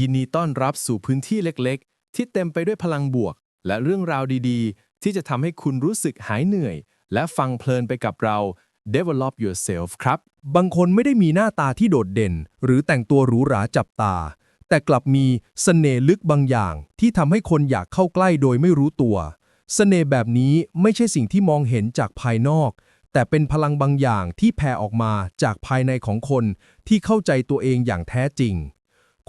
ยินดีต้อนรับสู่พื้นที่เล็กๆ ที่เต็มไปด้วยพลังบวก และเรื่องราวดีๆ ที่จะทำให้คุณรู้สึกหายเหนื่อย และฟังเพลินไปกับเรา Develop Yourself ครับ บางคนไม่ได้มีหน้าตาที่โดดเด่น หรือแต่งตัวหรูหราจับตา แต่กลับมีเสน่ห์ลึกบางอย่าง ที่ทำให้คนอยากเข้าใกล้โดยไม่รู้ตัวเสน่ห์แบบนี้ไม่ใช่สิ่งที่มองเห็นจากภายนอก แต่เป็นพลังบางอย่างที่แผ่ออกมาจากภายในของคนที่เข้าใจตัวเองอย่างแท้จริง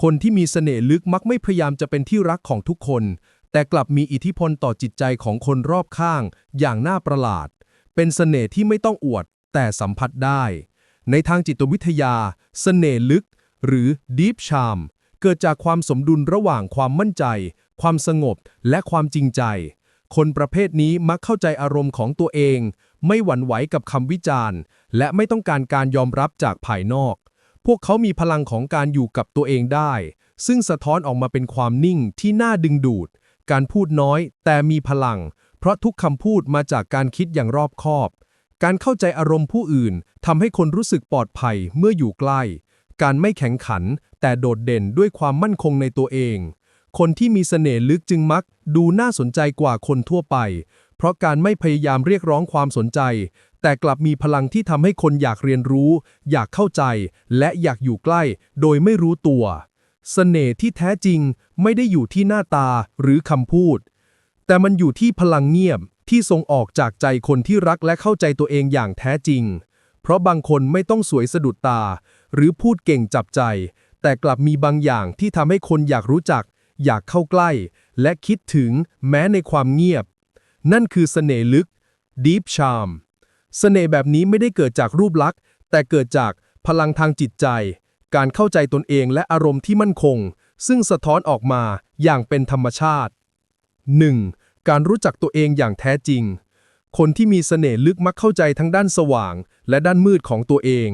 คนที่มีเสน่ห์ลึกมักไม่พยายามจะเป็นที่รักของทุกคน แต่กลับมีอิทธิพลต่อจิตใจของคนรอบข้าง อย่างน่าประหลาด เป็นเสน่ห์ที่ไม่ต้องอวด แต่สัมผัสได้ ในทางจิตวิทยา เสน่ห์ลึก หรือ deep charm เกิดจากความสมดุลระหว่างความมั่นใจ ความสงบ และความจริงใจ คนประเภทนี้มักเข้าใจอารมณ์ของตัวเอง ไม่หวั่นไหวกับคำวิจารณ์ และไม่ต้องการการยอมรับจากภายนอก พวกเขามีพลังของการอยู่กับตัวเองได้ ซึ่งสะท้อนออกมาเป็นความนิ่งที่น่าดึงดูด การพูดน้อย แต่มีพลัง เพราะทุกคำพูดมาจากการคิดอย่างรอบคอบ การเข้าใจอารมณ์ผู้อื่นทำให้คนรู้สึกปลอดภัยเมื่ออยู่ใกล้ การไม่แข็งขัน แต่โดดเด่นด้วยความมั่นคงในตัวเอง คนที่มีเสน่ห์ลึกจึงมัก ดูน่าสนใจกว่าคนทั่วไป เพราะการไม่พยายามเรียกร้องความสนใจ แต่กลับมีพลังที่ทำให้คนอยากเรียนรู้ อยากเข้าใจ และอยากอยู่ใกล้ โดยไม่รู้ตัวเสน่ห์ที่แท้จริงไม่ได้อยู่ที่หน้าตาหรือคำพูด แต่มันอยู่ที่พลังเงียบที่ทรงออกจากใจคนที่รักและเข้าใจตัวเองอย่างแท้จริง เพราะบางคนไม่ต้องสวยสะดุดตา หรือพูดเก่งจับใจ แต่กลับมีบางอย่างที่ทำให้คนอยากรู้จัก อยากเข้าใกล้ และคิดถึงแม้ในความเงียบ นั่นคือเสน่ห์ลึก deep charm เสน่ห์แบบนี้ไม่ได้เกิดจากรูปลักษณ์ แต่เกิดจากพลังทางจิตใจ การเข้าใจตนเองและอารมณ์ที่มั่นคง ซึ่งสะท้อนออกมาอย่างเป็นธรรมชาติ 1. การรู้จักตัวเองอย่างแท้จริง คนที่มีเสน่ห์ลึกมักเข้าใจทั้งด้านสว่าง และด้านมืดของตัวเอง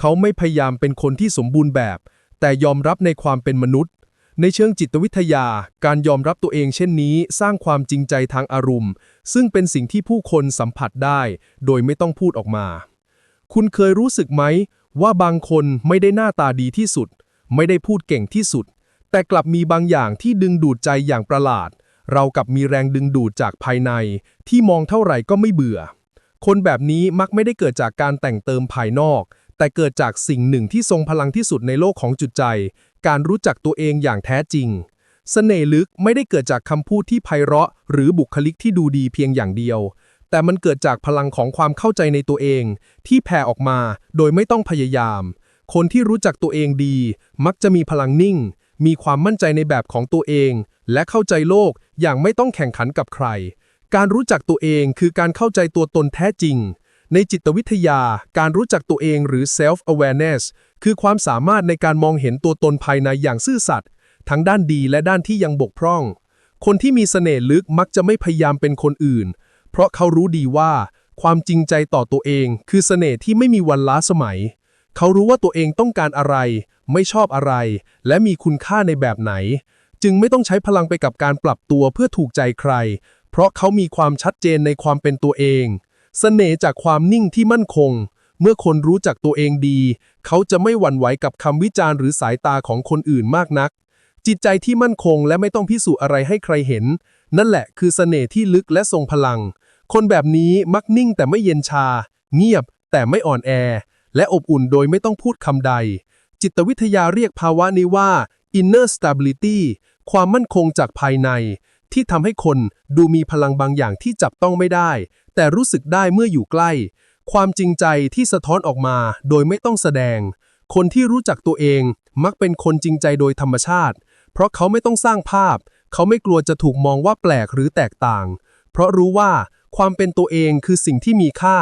เขาไม่พยายามเป็นคนที่สมบูรณ์แบบ แต่ยอมรับในความเป็นมนุษย์ ในเชิงจิตวิทยา การยอมรับตัวเองเช่นนี้ สร้างความจริงใจทางอารมณ์ ซึ่งเป็นสิ่งที่ผู้คนสัมผัสได้ โดยไม่ต้องพูดออกมา คุณเคยรู้สึกไหม ว่าบางคนไม่ได้หน้าตาดีที่สุด ไม่ได้พูดเก่งที่สุด แต่กลับมีบางอย่างที่ดึงดูดใจอย่างประหลาด เรากับมีแรงดึงดูดจากภายใน ที่มองเท่าไหร่ก็ไม่เบื่อ คนแบบนี้มักไม่ได้เกิดจากการแต่งเติมภายนอกแต่เกิดจากสิ่งหนึ่งที่ทรงพลังที่สุดในโลกของจุดใจ การรู้จักตัวเองอย่างแท้จริง เสน่ห์ลึกไม่ได้เกิดจากคำพูดที่ไพเราะ หรือบุคลิกที่ดูดีเพียงอย่างเดียว แต่มันเกิดจากพลังของความเข้าใจในตัวเอง ที่แผ่ออกมาโดยไม่ต้องพยายาม คนที่รู้จักตัวเองดี มักจะมีพลังนิ่ง มีความมั่นใจในแบบของตัวเอง และเข้าใจโลกอย่างไม่ต้องแข่งขันกับใคร การรู้จักตัวเองคือการเข้าใจตัวตนแท้จริง ในจิตวิทยา การรู้จักตัวเองหรือ self awareness คือความสามารถในการมองเห็นตัวตนภายในอย่างซื่อสัตย์ทั้งด้านดีและด้านที่ยังบกพร่อง คนที่มีเสน่ห์ลึกมักจะไม่พยายามเป็นคนอื่น เพราะเขารู้ดีว่า ความจริงใจต่อตัวเอง คือเสน่ห์ที่ไม่มีวันล้าสมัย เขารู้ว่าตัวเองต้องการอะไร ไม่ชอบอะไร และมีคุณค่าในแบบไหน จึงไม่ต้องใช้พลังไปกับการปรับตัวเพื่อถูกใจใคร เพราะเขามีความชัดเจนในความเป็นตัวเอง เสน่ห์จากความนิ่งที่มั่นคง เมื่อคนรู้จักตัวเองดี เขาจะไม่หวั่นไหวกับคำวิจารณ์หรือสายตาของคนอื่นมากนัก จิตใจที่มั่นคงและไม่ต้องพิสูจน์อะไรให้ใครเห็น นั่นแหละคือเสน่ห์ที่ลึกและทรงพลัง คนแบบนี้มักนิ่งแต่ไม่เย็นชา เงียบแต่ไม่อ่อนแอ และอบอุ่นโดยไม่ต้องพูดคำใด จิตวิทยาเรียกภาวะนี้ว่า inner stability ความมั่นคงจากภายใน ที่ทำให้คนดูมีพลังบางอย่างที่จับต้องไม่ได้ แต่รู้สึกได้เมื่ออยู่ใกล้ ความจริงใจที่สะท้อนออกมาโดยไม่ต้องแสดง คนที่รู้จักตัวเองมักเป็นคนจริงใจโดยธรรมชาติ เพราะเขาไม่ต้องสร้างภาพ เขาไม่กลัวจะถูกมองว่าแปลกหรือแตกต่าง เพราะรู้ว่าความเป็นตัวเองคือสิ่งที่มีค่า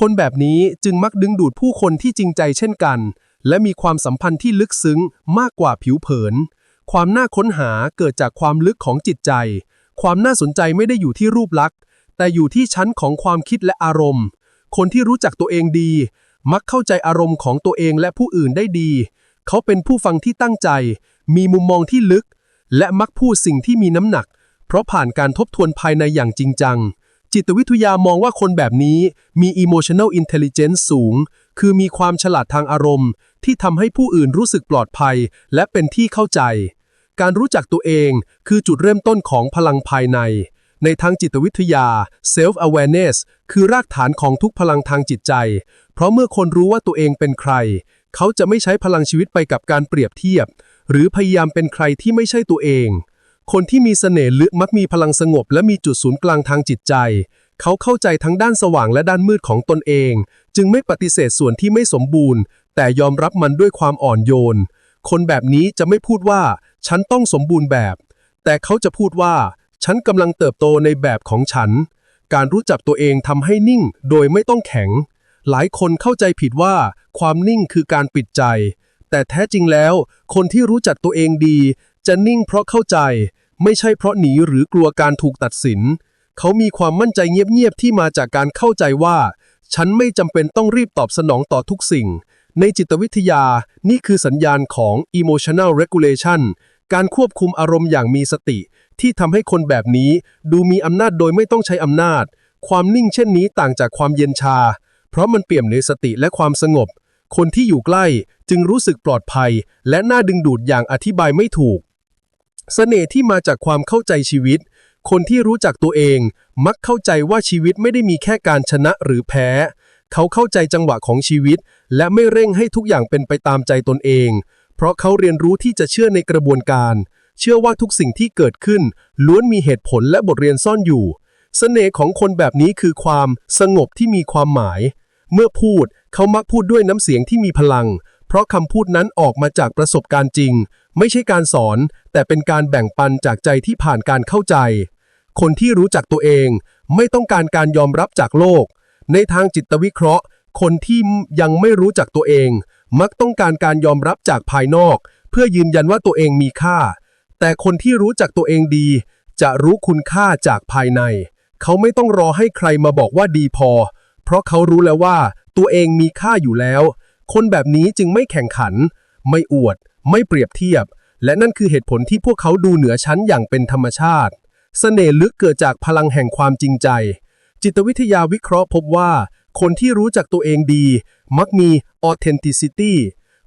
คนแบบนี้จึงมักดึงดูดผู้คนที่จริงใจเช่นกัน และมีความสัมพันธ์ที่ลึกซึ้งมากกว่าผิวเผิน ความน่าค้นหาเกิดจากความลึกของจิตใจ ความน่าสนใจไม่ได้อยู่ที่รูปลักษณ์ แต่อยู่ที่ชั้นของความคิดและอารมณ์ คนที่รู้จักตัวเองดี มักเข้าใจอารมณ์ของตัวเองและผู้อื่นได้ดี เขาเป็นผู้ฟังที่ตั้งใจ มีมุมมองที่ลึก และมักพูดสิ่งที่มีน้ำหนัก เพราะผ่านการทบทวนภายในอย่างจริงจัง จิตวิทยามองว่าคนแบบนี้มี emotional intelligence สูง คือมีความฉลาดทางอารมณ์ ที่ทำให้ผู้อื่นรู้สึกปลอดภัย และเป็นที่เข้าใจ การรู้จักตัวเองคือจุดเริ่มต้นของพลังภายใน ในทางจิตวิทยา self awareness คือรากฐานของทุกพลังทางจิตใจ เพราะเมื่อคนรู้ว่าตัวเองเป็นใคร เขาจะไม่ใช้พลังชีวิตไปกับการเปรียบเทียบ หรือพยายามเป็นใครที่ไม่ใช่ตัวเอง คนที่มีเสน่ห์ลึกมักมีพลังสงบ และมีจุดศูนย์กลางทางจิตใจ เขาเข้าใจทั้งด้านสว่างและด้านมืดของตนเอง จึงไม่ปฏิเสธส่วนที่ไม่สมบูรณ์ แต่ยอมรับมันด้วยความอ่อนโยน คนแบบนี้จะไม่พูดว่า ฉันต้องสมบูรณ์แบบ แต่เขาจะพูดว่า ฉันกำลังเติบโตในแบบของฉัน การรู้จักตัวเองทำให้นิ่งโดยไม่ต้องแข็ง หลายคนเข้าใจผิดว่า ความนิ่งคือการปิดใจ แต่แท้จริงแล้ว คนที่รู้จักตัวเองดี จะนิ่งเพราะเข้าใจ ไม่ใช่เพราะหนีหรือกลัวการถูกตัดสิน เขามีความมั่นใจเงียบๆที่มาจากการเข้าใจว่า ฉันไม่จำเป็นต้องรีบตอบสนองต่อทุกสิ่งในจิตวิทยานี่คือสัญญาณของ emotional regulation การควบคุมอารมณ์อย่างมีสติ ที่ทำให้คนแบบนี้ดูมีอำนาจโดยไม่ต้องใช้อำนาจ ความนิ่งเช่นนี้ต่างจากความเย็นชา เพราะมันเปี่ยมในสติและความสงบ คนที่อยู่ใกล้จึงรู้สึกปลอดภัย และน่าดึงดูดอย่างอธิบายไม่ถูกเสน่ห์ที่มาจากความเข้าใจชีวิต คนที่รู้จักตัวเอง มักเข้าใจว่าชีวิตไม่ได้มีแค่การชนะหรือแพ้ เขาเข้าใจจังหวะของชีวิต และไม่เร่งให้ทุกอย่างเป็นไปตามใจตนเอง เพราะเขาเรียนรู้ที่จะเชื่อในกระบวนการ เชื่อว่าทุกสิ่งที่เกิดขึ้น ล้วนมีเหตุผลและบทเรียนซ่อนอยู่เสน่ห์ของคนแบบนี้คือความสงบที่มีความหมาย เมื่อพูดเขามักพูดด้วยน้ำเสียงที่มีพลัง เพราะคำพูดนั้นออกมาจากประสบการณ์จริง ไม่ใช่การสอน แต่เป็นการแบ่งปันจากใจที่ผ่านการเข้าใจ คนที่รู้จักตัวเองไม่ต้องการการยอมรับจากโลก ในทางจิตวิเคราะห์ คนที่ยังไม่รู้จักตัวเอง มักต้องการการยอมรับจากภายนอก เพื่อยืนยันว่าตัวเองมีค่า แต่คนที่รู้จักตัวเองดี จะรู้คุณค่าจากภายใน เขาไม่ต้องรอให้ใครมาบอกว่าดีพอ เพราะเขารู้แล้วว่า ตัวเองมีค่าอยู่แล้ว คนแบบนี้จึงไม่แข่งขัน ไม่อวด ไม่เปรียบเทียบ และนั่นคือเหตุผลที่พวกเขาดูเหนือชั้นอย่างเป็นธรรมชาติเสน่ห์ลึกเกิดจากพลังแห่งความจริงใจ จิตวิทยาวิเคราะห์พบว่า คนที่รู้จักตัวเองดี มักมี authenticity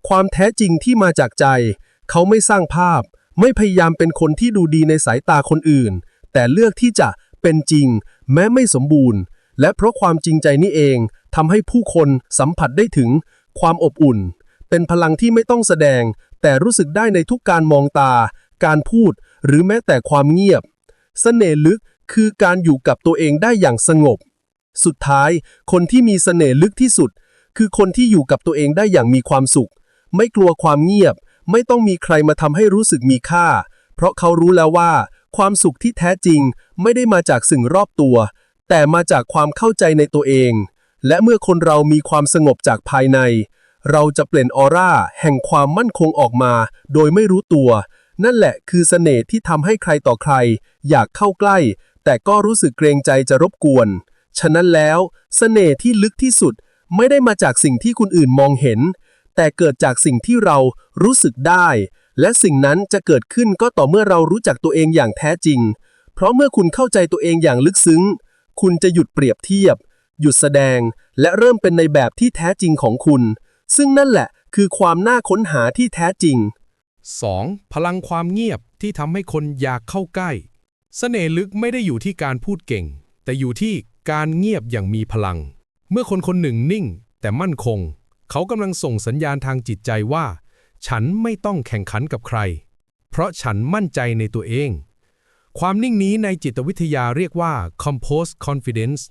ความแท้จริงที่มาจากใจ เขาไม่สร้างภาพ ไม่พยายามเป็นคนที่ดูดีในสายตาคนอื่น แต่เลือกที่จะเป็นจริง แม้ไม่สมบูรณ์ และเพราะความจริงใจนี่เองทำให้ผู้คนสัมผัสได้ถึง ความอบอุ่น เป็นพลังที่ไม่ต้องแสดง แต่รู้สึกได้ในทุกการมองตา การพูด หรือแม้แต่ความเงียบเสน่ห์ลึกคือการอยู่กับตัวเองได้อย่างสงบ สุดท้าย คนที่มีเสน่ห์ลึกที่สุด คือคนที่อยู่กับตัวเองได้อย่างมีความสุข ไม่กลัวความเงียบ ไม่ต้องมีใครมาทำให้รู้สึกมีค่า เพราะเขารู้แล้วว่า ความสุขที่แท้จริง ไม่ได้มาจากสิ่งรอบตัว แต่มาจากความเข้าใจในตัวเอง และเมื่อคนเรามีความสงบจากภายใน เราจะเปล่งออร่าแห่งความมั่นคงออกมา โดยไม่รู้ตัว นั่นแหละคือเสน่ห์ที่ทำให้ใครต่อใคร อยากเข้าใกล้ แต่ก็รู้สึกเกรงใจจะรบกวน ฉะนั้นแล้วเสน่ห์ที่ลึกที่สุดไม่ได้มาจากสิ่งที่คนอื่นมองเห็น แต่เกิดจากสิ่งที่เรารู้สึกได้ และสิ่งนั้นจะเกิดขึ้นก็ต่อเมื่อเรารู้จักตัวเองอย่างแท้จริง เพราะเมื่อคุณเข้าใจตัวเองอย่างลึกซึ้ง คุณจะหยุดเปรียบเทียบ หยุดแสดง และเริ่มเป็นในแบบที่แท้จริงของคุณ ซึ่งนั่นแหละคือความน่าค้นหาที่แท้จริง 2. พลังความเงียบที่ทำให้คนอยากเข้าใกล้เสน่ห์ลึกไม่ได้อยู่ที่การพูดเก่ง แต่อยู่ที่ การเงียบอย่างมีพลัง เมื่อคนคนหนึ่งนิ่ง แต่มั่นคง เขากำลังส่งสัญญาณทางจิตใจว่า ฉันไม่ต้องแข่งขันกับใคร เพราะฉันมั่นใจในตัวเอง ความนิ่งนี้ในจิตวิทยาเรียกว่า composed confidence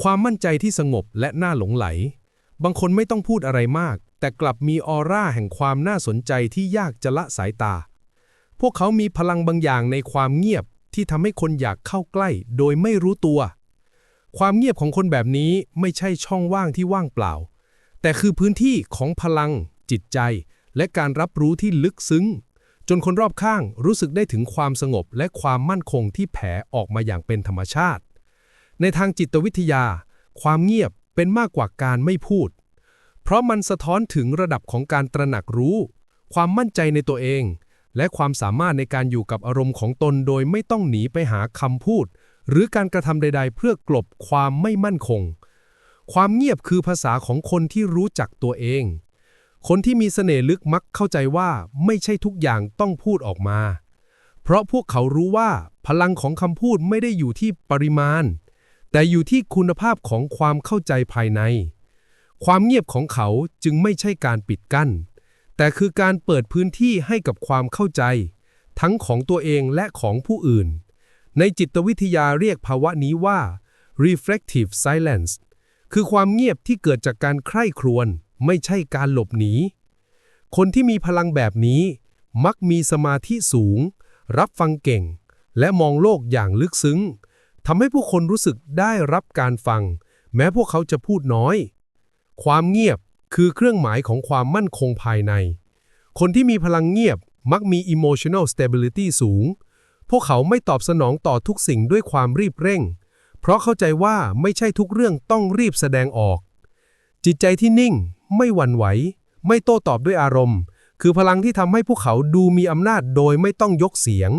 ความมั่นใจที่สงบและน่าหลงไหล บางคนไม่ต้องพูดอะไรมาก แต่กลับมีออร่าแห่งความน่าสนใจที่ยากจะละสายตา พวกเขามีพลังบางอย่างในความเงียบที่ทำให้คนอยากเข้าใกล้ โดยไม่รู้ตัว ความเงียบของคนแบบนี้ไม่ใช่ช่องว่างที่ว่างเปล่า แต่คือพื้นที่ของพลัง จิตใจ และการรับรู้ที่ลึกซึ้ง จนคนรอบข้างรู้สึกได้ถึงความสงบและความมั่นคงที่แผ่ออกมาอย่างเป็นธรรมชาติ ในทางจิตวิทยา ความเงียบเป็นมากกว่าการไม่พูด เพราะมันสะท้อนถึงระดับของการตระหนักรู้ ความมั่นใจในตัวเอง และความสามารถในการอยู่กับอารมณ์ของตนโดยไม่ต้องหนีไปหาคำพูด หรือการกระทำใด ๆ เพื่อกลบความไม่มั่นคง ความเงียบคือภาษาของคนที่รู้จักตัวเอง คนที่มีเสน่ห์ลึกมักเข้าใจว่าไม่ใช่ทุกอย่างต้องพูดออกมา เพราะพวกเขารู้ว่าพลังของคำพูดไม่ได้อยู่ที่ปริมาณ แต่อยู่ที่คุณภาพของความเข้าใจภายใน ความเงียบของเขาจึงไม่ใช่การปิดกั้น แต่คือการเปิดพื้นที่ให้กับความเข้าใจ ทั้งของตัวเองและของผู้อื่น ในจิตวิทยาเรียกภาวะนี้ว่า reflective silence คือความเงียบที่เกิดจากการใคร่ครวญไม่ใช่การหลบหนี คนที่มีพลังแบบนี้ มักมีสมาธิสูง รับฟังเก่ง และมองโลกอย่างลึกซึ้งทำให้ผู้คนรู้สึกได้รับการฟัง แม้พวกเขาจะพูดน้อย ความเงียบคือเครื่องหมายของความมั่นคงภายใน คนที่มีพลังเงียบมักมี emotional stability สูง พวกเขาไม่ตอบสนองต่อทุกสิ่งด้วยความรีบเร่ง เพราะเข้าใจว่าไม่ใช่ทุกเรื่องต้องรีบแสดงออก จิตใจที่นิ่ง ไม่หวั่นไหว ไม่โต้ตอบด้วยอารมณ์ คือพลังที่ทำให้พวกเขาดูมีอำนาจโดยไม่ต้องยกเสียง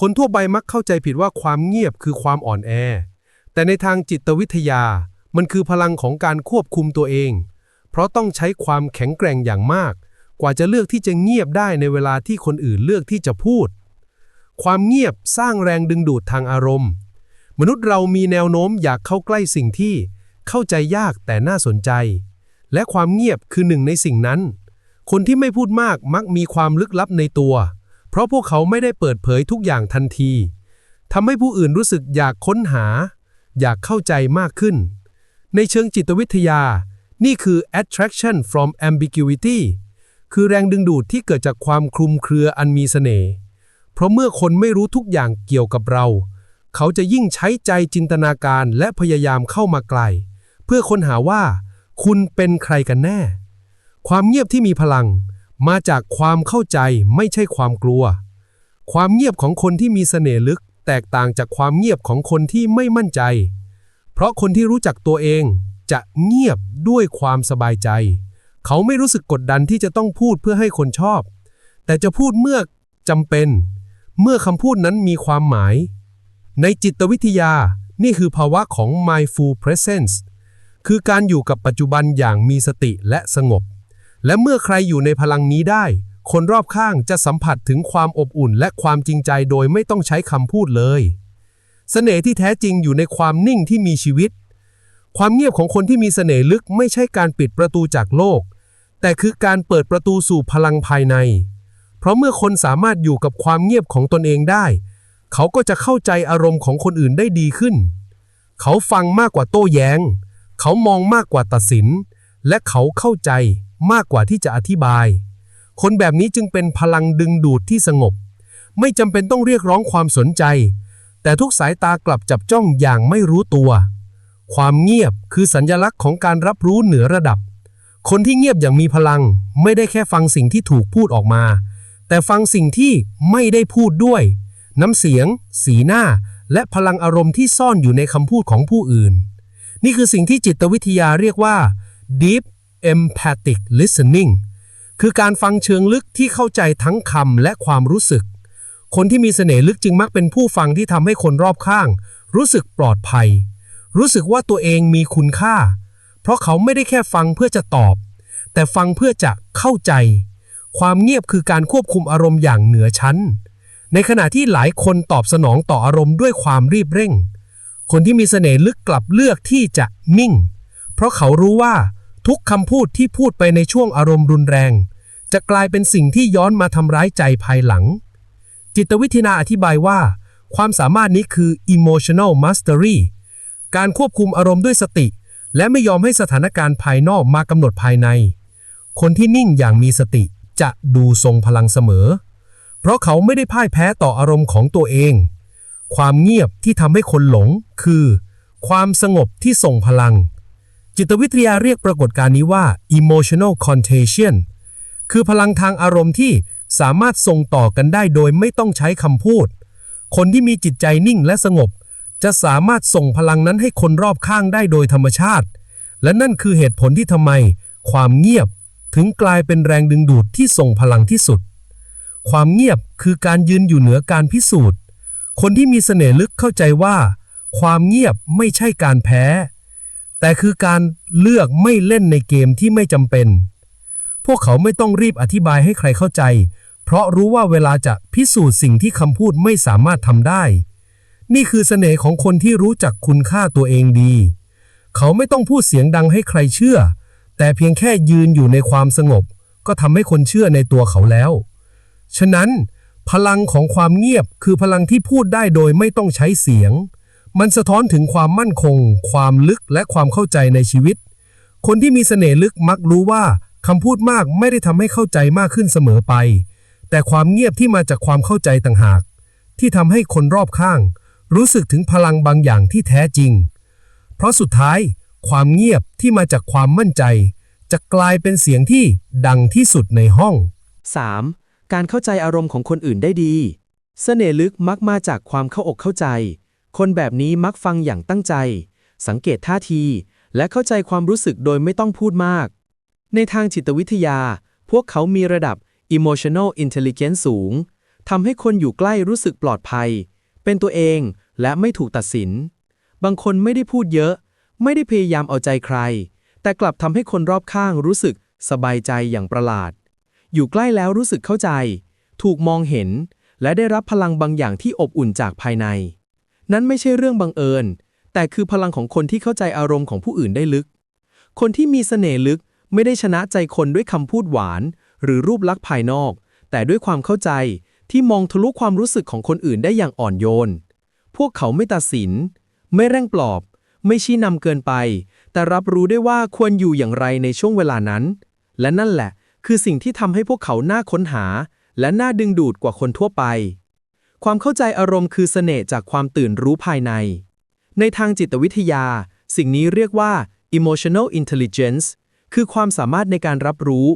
คนทั่วไปมักเข้าใจผิดว่าความเงียบคือความอ่อนแอ แต่ในทางจิตวิทยา มันคือพลังของการควบคุมตัวเอง เพราะต้องใช้ความแข็งแกร่งอย่างมาก กว่าจะเลือกที่จะเงียบได้ในเวลาที่คนอื่นเลือกที่จะพูด ความเงียบสร้างแรงดึงดูดทางอารมณ์ มนุษย์เรามีแนวโน้มอยากเข้าใกล้สิ่งที่เข้าใจยากแต่น่าสนใจ และความเงียบคือหนึ่งในสิ่งนั้น คนที่ไม่พูดมากมักมีความลึกลับในตัว เพราะพวกเขาไม่ได้เปิดเผยทุกอย่างทันทีทำให้ผู้อื่นรู้สึกอยากค้นหา อยากเข้าใจมากขึ้น ในเชิงจิตวิทยา นี่คือ attraction from ambiguity คือแรงดึงดูดที่เกิดจากความคลุมเครืออันมีเสน่ห์ เพราะเมื่อคนไม่รู้ทุกอย่างเกี่ยวกับเรา เขาจะยิ่งใช้ใจจินตนาการและพยายามเข้ามาไกล เพื่อค้นหาว่า คุณเป็นใครกันแน่ ความเงียบที่มีพลัง มาจากความเข้าใจไม่ใช่ความกลัว ความเงียบของคนที่มีเสน่ห์ลึก แตกต่างจากความเงียบของคนที่ไม่มั่นใจ เพราะคนที่รู้จักตัวเองจะเงียบด้วยความสบายใจ เขาไม่รู้สึกกดดันที่จะต้องพูดเพื่อให้คนชอบ แต่จะพูดเมื่อจำเป็น เมื่อคำพูดนั้นมีความหมาย ในจิตวิทยานี่คือภาวะของ mindful presence คือการอยู่กับปัจจุบันอย่างมีสติและสงบ และเมื่อใครอยู่ในพลังนี้ได้ คนรอบข้างจะสัมผัสถึงความอบอุ่นและความจริงใจโดยไม่ต้องใช้คำพูดเลยเสน่ห์ที่แท้จริงอยู่ในความนิ่งที่มีชีวิต ความเงียบของคนที่มีเสน่ห์ลึกไม่ใช่การปิดประตูจากโลก แต่คือการเปิดประตูสู่พลังภายใน เพราะเมื่อคนสามารถอยู่กับความเงียบของตนเองได้ เขาก็จะเข้าใจอารมณ์ของคนอื่นได้ดีขึ้น เขาฟังมากกว่าโต้แย้ง เขามองมากกว่าตัดสิน และเขาเข้าใจมากกว่าที่จะอธิบาย คนแบบนี้จึงเป็นพลังดึงดูดที่สงบ ไม่จำเป็นต้องเรียกร้องความสนใจ แต่ทุกสายตากลับจับจ้องอย่างไม่รู้ตัว ความเงียบคือสัญญลักษณ์ของการรับรู้เหนือระดับ คนที่เงียบอย่างมีพลัง ไม่ได้แค่ฟังสิ่งที่ถูกพูดออกมา แต่ฟังสิ่งที่ไม่ได้พูดด้วย น้ำเสียง สีหน้า และพลังอารมณ์ที่ซ่อนอยู่ในคำพูดของผู้อื่น นี่คือสิ่งที่จิตวิทยาเรียกว่า deep empathic listening คือการฟังเชิงลึกที่เข้าใจทั้งคำและความรู้สึก คนที่มีเสน่ห์ลึกจึงมักเป็นผู้ฟังที่ทำให้คนรอบข้าง รู้สึกปลอดภัย รู้สึกว่าตัวเองมีคุณค่า เพราะเขาไม่ได้แค่ฟังเพื่อจะตอบ แต่ฟังเพื่อจะเข้าใจ ความเงียบคือการควบคุมอารมณ์อย่างเหนือชั้น ในขณะที่หลายคนตอบสนองต่ออารมณ์ด้วยความรีบเร่ง คนที่มีเสน่ห์ลึกกลับเลือกที่จะนิ่ง เพราะเขารู้ว่าทุกคำพูดที่พูดไปในช่วงอารมณ์รุนแรง จะกลายเป็นสิ่งที่ย้อนมาทำร้ายใจภายหลัง จิตวิทยาอธิบายว่า ความสามารถนี้คือ emotional mastery การควบคุมอารมณ์ด้วยสติ และไม่ยอมให้สถานการณ์ภายนอกมากำหนดภายใน คนที่นิ่งอย่างมีสติ จะดูทรงพลังเสมอ เพราะเขาไม่ได้พ่ายแพ้ต่ออารมณ์ของตัวเอง ความเงียบที่ทำให้คนหลงคือ ความสงบที่ส่งพลัง จิตวิทยาเรียกปรากฏการณ์นี้ว่า emotional contagion คือพลังทางอารมณ์ที่สามารถส่งต่อกันได้โดยไม่ต้องใช้คำพูด คนที่มีจิตใจนิ่งและสงบ จะสามารถส่งพลังนั้นให้คนรอบข้างได้โดยธรรมชาติ และนั่นคือเหตุผลที่ทำไม ความเงียบ ถึงกลายเป็นแรงดึงดูดที่ส่งพลังที่สุด ความเงียบคือการยืนอยู่เหนือการพิสูจน์ คนที่มีเสน่ห์ลึกเข้าใจว่า ความเงียบไม่ใช่การแพ้ แต่คือการเลือกไม่เล่นในเกมที่ไม่จำเป็น พวกเขาไม่ต้องรีบอธิบายให้ใครเข้าใจ เพราะรู้ว่าเวลาจะพิสูจน์สิ่งที่คำพูดไม่สามารถทำได้ นี่คือเสน่ห์ของคนที่รู้จักคุณค่าตัวเองดี เขาไม่ต้องพูดเสียงดังให้ใครเชื่อ แต่เพียงแค่ยืนอยู่ในความสงบ ก็ทำให้คนเชื่อในตัวเขาแล้ว ฉะนั้น พลังของความเงียบคือพลังที่พูดได้โดยไม่ต้องใช้เสียง มันสะท้อนถึงความมั่นคง ความลึกและความเข้าใจในชีวิต คนที่มีเสน่ห์ลึกมักรู้ว่าคำพูดมากไม่ได้ทำให้เข้าใจมากขึ้นเสมอไป แต่ความเงียบที่มาจากความเข้าใจต่างหาก ที่ทำให้คนรอบข้าง รู้สึกถึงพลังบางอย่างที่แท้จริง เพราะสุดท้าย ความเงียบที่มาจากความมั่นใจ จะกลายเป็นเสียงที่ดังที่สุดในห้อง 3. การเข้าใจอารมณ์ของคนอื่นได้ดี เสน่ห์ลึกมักมาจากความเข้าอกเข้าใจ คนแบบนี้มักฟังอย่างตั้งใจ สังเกตท่าที และเข้าใจความรู้สึกโดยไม่ต้องพูดมาก ในทางจิตวิทยา พวกเขามีระดับ emotional intelligence สูงทำให้คนอยู่ใกล้รู้สึกปลอดภัย เป็นตัวเองและไม่ถูกตัดสิน บางคนไม่ได้พูดเยอะ ไม่ได้พยายามเอาใจใคร แต่กลับทำให้คนรอบข้างรู้สึกสบายใจอย่างประหลาด อยู่ใกล้แล้วรู้สึกเข้าใจ ถูกมองเห็น และได้รับพลังบางอย่างที่อบอุ่นจากภายใน นั้นไม่ใช่เรื่องบังเอิญ แต่คือพลังของคนที่เข้าใจอารมณ์ของผู้อื่นได้ลึก คนที่มีเสน่ห์ลึกไม่ได้ชนะใจคนด้วยคำพูดหวาน หรือรูปลักษณ์ภายนอก แต่ด้วยความเข้าใจที่มองทะลุความรู้สึกของคนอื่นได้อย่างอ่อนโยน พวกเขาไม่ตัดสิน ไม่เร่งปลอบ ไม่ชี้นำเกินไป แต่รับรู้ได้ว่าควรอยู่อย่างไรในช่วงเวลานั้น และนั่นแหละ คือสิ่งที่ทำให้พวกเขาน่าค้นหา และน่าดึงดูดกว่าคนทั่วไป ความเข้าใจอารมณ์คือเสน่ห์จากความตื่นรู้ภายใน ในทางจิตวิทยา สิ่งนี้เรียกว่า emotional intelligence คือความสามารถในการรับรู้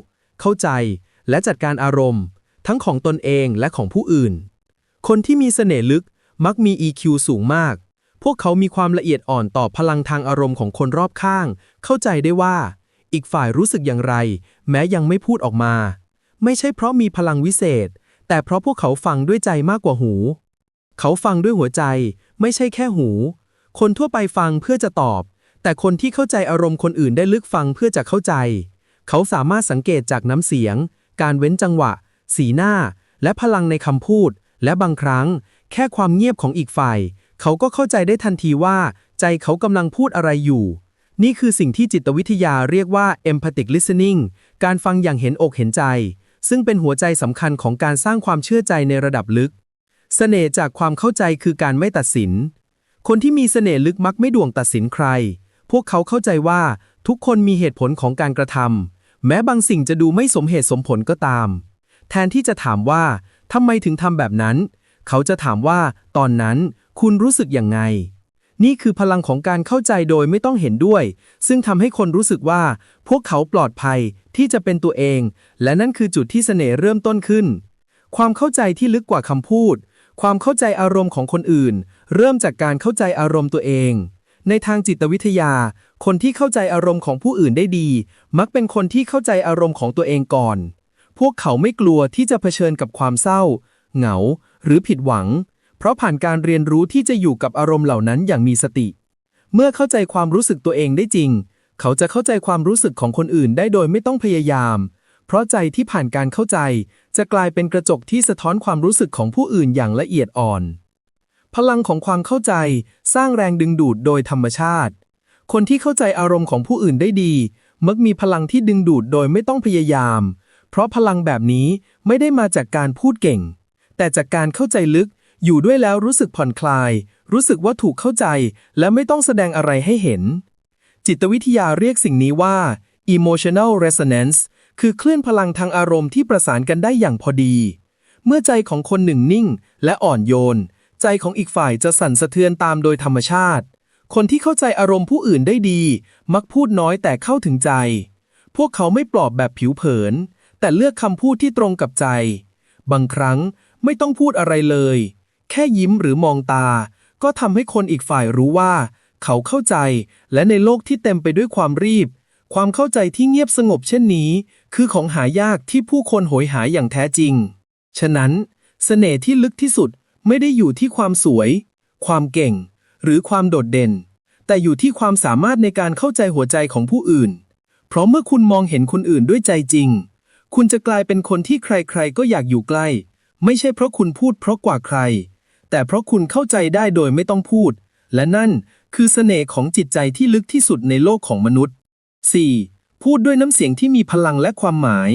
เข้าใจ และจัดการอารมณ์ ทั้งของตนเองและของผู้อื่น คนที่มีเสน่ห์ลึกมักมี EQ สูงมาก พวกเขามีความละเอียดอ่อนต่อพลังทางอารมณ์ของคนรอบข้าง เข้าใจได้ว่า อีกฝ่ายรู้สึกอย่างไร แม้ยังไม่พูดออกมา ไม่ใช่เพราะมีพลังวิเศษ แต่เพราะพวกเขาฟังด้วยใจมากกว่าหู เขาฟังด้วยหัวใจ ไม่ใช่แค่หู คนทั่วไปฟังเพื่อจะตอบ แต่คนที่เข้าใจอารมณ์คนอื่นได้ลึกฟังเพื่อจะเข้าใจ เขาสามารถสังเกตจากน้ำเสียง การเว้นจังหวะ สีหน้า และพลังในคำพูด และบางครั้ง แค่ความเงียบของอีกฝ่าย เขาก็เข้าใจได้ทันทีว่า ใจเขากำลังพูดอะไรอยู่ นี่คือสิ่งที่จิตวิทยาเรียกว่า empathic listening การฟังอย่างเห็นอกเห็นใจ ซึ่งเป็นหัวใจสำคัญของการสร้างความเชื่อใจในระดับลึกเสน่ห์จากความเข้าใจคือการไม่ตัดสิน คนที่มีเสน่ห์ลึกมักไม่ด่วงตัดสินใคร พวกเขาเข้าใจว่าทุกคนมีเหตุผลของการกระทำแม้บางสิ่งจะดูไม่สมเหตุสมผลก็ตาม แทนที่จะถามว่าทำไมถึงทำแบบนั้น เขาจะถามว่า ตอนนั้น คุณรู้สึกยังไง นี่คือพลังของการเข้าใจโดยไม่ต้องเห็นด้วย ซึ่งทำให้คนรู้สึกว่า พวกเขาปลอดภัยที่จะเป็นตัวเอง และนั่นคือจุดที่เสน่ห์เริ่มต้นขึ้น ความเข้าใจที่ลึกกว่าคำพูด ความเข้าใจอารมณ์ของคนอื่น เริ่มจากการเข้าใจอารมณ์ตัวเอง ในทางจิตวิทยา คนที่เข้าใจอารมณ์ของผู้อื่นได้ดี มักเป็นคนที่เข้าใจอารมณ์ของตัวเองก่อน พวกเขาไม่กลัวที่จะเผชิญกับความเศร้า เหงา หรือผิดหวัง เพราะผ่านการเรียนรู้ที่จะอยู่กับอารมณ์เหล่านั้นอย่างมีสติ เมื่อเข้าใจความรู้สึกตัวเองได้จริง เขาจะเข้าใจความรู้สึกของคนอื่นได้โดยไม่ต้องพยายาม เพราะใจที่ผ่านการเข้าใจ จะกลายเป็นกระจกที่สะท้อนความรู้สึกของผู้อื่นอย่างละเอียดอ่อน พลังของความเข้าใจสร้างแรงดึงดูดโดยธรรมชาติ คนที่เข้าใจอารมณ์ของผู้อื่นได้ดี มักมีพลังที่ดึงดูดโดยไม่ต้องพยายาม เพราะพลังแบบนี้ไม่ได้มาจากการพูดเก่ง แต่จากการเข้าใจลึก อยู่ด้วยแล้วรู้สึกผ่อนคลาย รู้สึกว่าถูกเข้าใจ และไม่ต้องแสดงอะไรให้เห็น จิตวิทยาเรียกสิ่งนี้ว่า emotional resonance คือคลื่นพลังทางอารมณ์ที่ประสานกันได้อย่างพอดี เมื่อใจของคนหนึ่งนิ่ง และอ่อนโยน ใจของอีกฝ่ายจะสั่นสะเทือนตามโดยธรรมชาติ คนที่เข้าใจอารมณ์ผู้อื่นได้ดี มักพูดน้อยแต่เข้าถึงใจ พวกเขาไม่ปลอบแบบผิวเผิน แต่เลือกคำพูดที่ตรงกับใจ บางครั้งไม่ต้องพูดอะไรเลย แค่ยิ้มหรือมองตา ก็ทำให้คนอีกฝ่ายรู้ว่า เขาเข้าใจ และในโลกที่เต็มไปด้วยความรีบ ความเข้าใจที่เงียบสงบเช่นนี้ คือของหายากที่ผู้คนโหยหาอย่างแท้จริง ฉะนั้นเสน่ห์ที่ลึกที่สุดไม่ได้อยู่ที่ความสวย ความเก่ง หรือความโดดเด่น แต่อยู่ที่ความสามารถในการเข้าใจหัวใจของผู้อื่น เพราะเมื่อคุณมองเห็นคนอื่นด้วยใจจริง คุณจะกลายเป็นคนที่ใครๆ ก็อยากอยู่ใกล้ ไม่ใช่เพราะคุณพูดเพราะกว่าใคร แต่เพราะคุณเข้าใจได้โดยไม่ต้องพูด และนั่นคือเสน่ห์ของจิตใจที่ลึกที่สุดในโลกของมนุษย์ 4. พูดด้วยน้ำเสียงที่มีพลังและความหมาย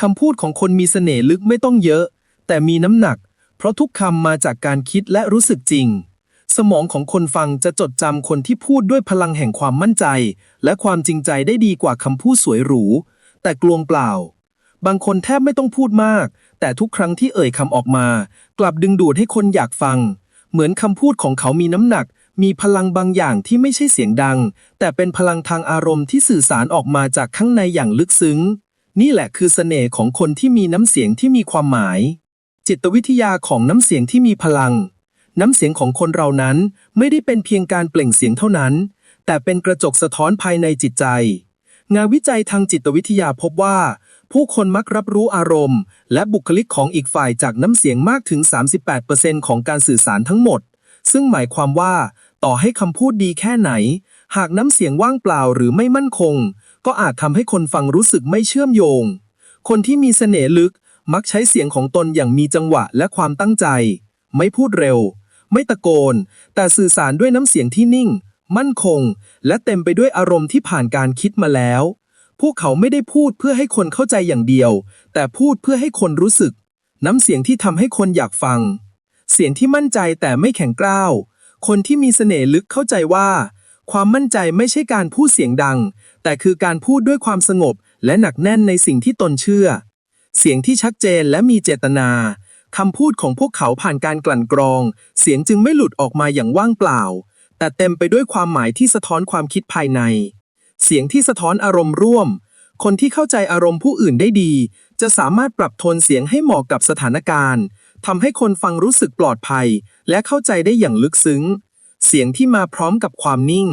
คำพูดของคนมีเสน่ห์ลึกไม่ต้องเยอะ แต่มีน้ำหนัก เพราะทุกคำมาจากการคิดและรู้สึกจริง สมองของคนฟังจะจดจำคนที่พูดด้วยพลังแห่งความมั่นใจ และความจริงใจได้ดีกว่าคำพูดสวยหรู แต่กลวงเปล่า บางคนแทบไม่ต้องพูดมาก แต่ทุกครั้งที่เอ่ยคำออกมา กลับดึงดูดให้คนอยากฟัง เหมือนคำพูดของเขามีน้ำหนัก มีพลังบางอย่างที่ไม่ใช่เสียงดัง แต่เป็นพลังทางอารมณ์ที่สื่อสารออกมาจากข้างในอย่างลึกซึ้ง นี่แหละคือเสน่ห์ของคนที่มีน้ำเสียงที่มีความหมาย จิตวิทยาของน้ำเสียงที่มีพลัง น้ำเสียงของคนเรานั้นไม่ได้เป็นเพียงการเปล่งเสียงเท่านั้น แต่เป็นกระจกสะท้อนภายในจิตใจ งานวิจัยทางจิตวิทยาพบว่า ผู้คนมักรับรู้อารมณ์ และบุคลิกของอีกฝ่ายจากน้ำเสียงมากถึง 38%ของการสื่อสารทั้งหมด ซึ่งหมายความว่า ต่อให้คำพูดดีแค่ไหน หากน้ำเสียงว่างเปล่าหรือไม่มั่นคง ก็อาจทำให้คนฟังรู้สึกไม่เชื่อมโยง คนที่มีเสน่ห์ลึกมักใช้เสียงของตนอย่างมีจังหวะและความตั้งใจ ไม่พูดเร็ว ไม่ตะโกน แต่สื่อสารด้วยน้ำเสียงที่นิ่ง มั่นคง และเต็มไปด้วยอารมณ์ที่ผ่านการคิดมาแล้ว พวกเขาไม่ได้พูดเพื่อให้คนเข้าใจอย่างเดียว แต่พูดเพื่อให้คนรู้สึก น้ำเสียงที่ทำให้คนอยากฟัง เสียงที่มั่นใจแต่ไม่แข็งกร้าว คนที่มีเสน่ห์ลึกเข้าใจว่า ความมั่นใจไม่ใช่การพูดเสียงดัง แต่คือการพูดด้วยความสงบ และหนักแน่นในสิ่งที่ตนเชื่อ เสียงที่ชัดเจนและมีเจตนาคำพูดของพวกเขาผ่านการกลั่นกรอง เสียงจึงไม่หลุดออกมาอย่างว่างเปล่า แต่เต็มไปด้วยความหมายที่สะท้อนความคิดภายใน เสียงที่สะท้อนอารมณ์ร่วม คนที่เข้าใจอารมณ์ผู้อื่นได้ดี จะสามารถปรับโทนเสียงให้เหมาะกับสถานการณ์ทำให้คนฟังรู้สึกปลอดภัย และเข้าใจได้อย่างลึกซึ้ง เสียงที่มาพร้อมกับความนิ่ง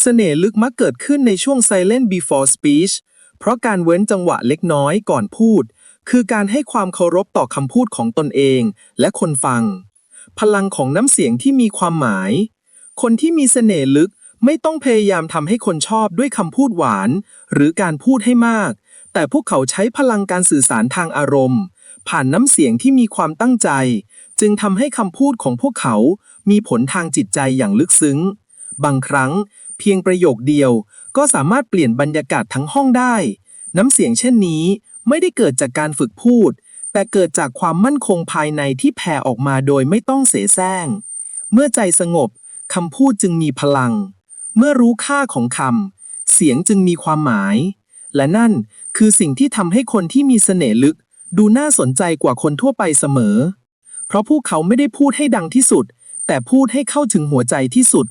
เสน่ห์ลึกมักเกิดขึ้นในช่วง silent before speech เพราะการเว้นจังหวะเล็กน้อยก่อนพูด คือการให้ความเคารพต่อคำพูดของตนเอง และคนฟัง พลังของน้ำเสียงที่มีความหมาย คนที่มีเสน่ห์ลึกไม่ต้องพยายามทำให้คนชอบด้วยคำพูดหวาน หรือการพูดให้มาก แต่พวกเขาใช้พลังการสื่อสารทางอารมณ์ ผ่านน้ำเสียงที่มีความตั้งใจ จึงทำให้คำพูดของพวกเขา มีผลทางจิตใจอย่างลึกซึ้ง บางครั้ง เพียงประโยคเดียวก็สามารถเปลี่ยนบรรยากาศทั้งห้องได้ น้ำเสียงเช่นนี้ไม่ได้เกิดจากการฝึกพูด แต่เกิดจากความมั่นคงภายในที่แผ่ออกมาโดยไม่ต้องเสแสร้ง เมื่อใจสงบ คำพูดจึงมีพลัง เมื่อรู้ค่าของคำ เสียงจึงมีความหมาย และนั่นคือสิ่งที่ทำให้คนที่มีเสน่ห์ลึก ดูน่าสนใจกว่าคนทั่วไปเสมอ เพราะพวกเขาไม่ได้พูดให้ดังที่สุด แต่พูดให้เข้าถึงหัวใจที่สุด